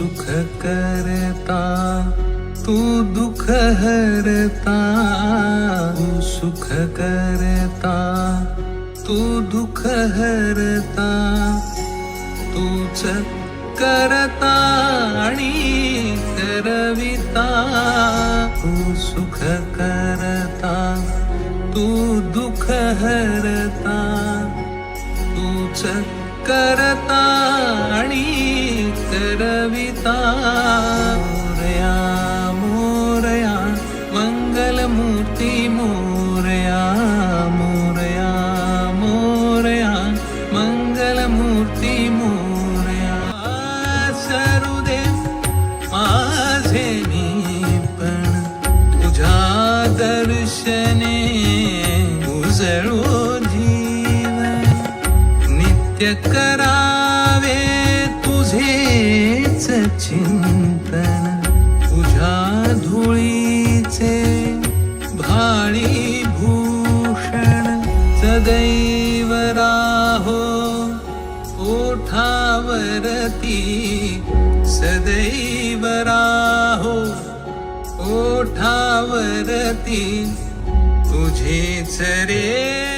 तू सुख करता, तू दुख हरता। तू सुख करता, तू दुख हरता। तूच करता करविता। तू सुख करता, तू दुख हरता। तूच करता आणि करविता मोरया मोरया, मंगलमूर्ती, मोरया मोरया मोरया, मंगलमूर्ती, मोरया। सरुदे माझे मी तुझ्या दर्शने उजळो जीवन, नित्य करावे तुझेच चिंतन तुझ्या धुळीचे भाळी भूषण सदैव राहो ओठावरती सदैव राहो ओठावरती तुझेच रे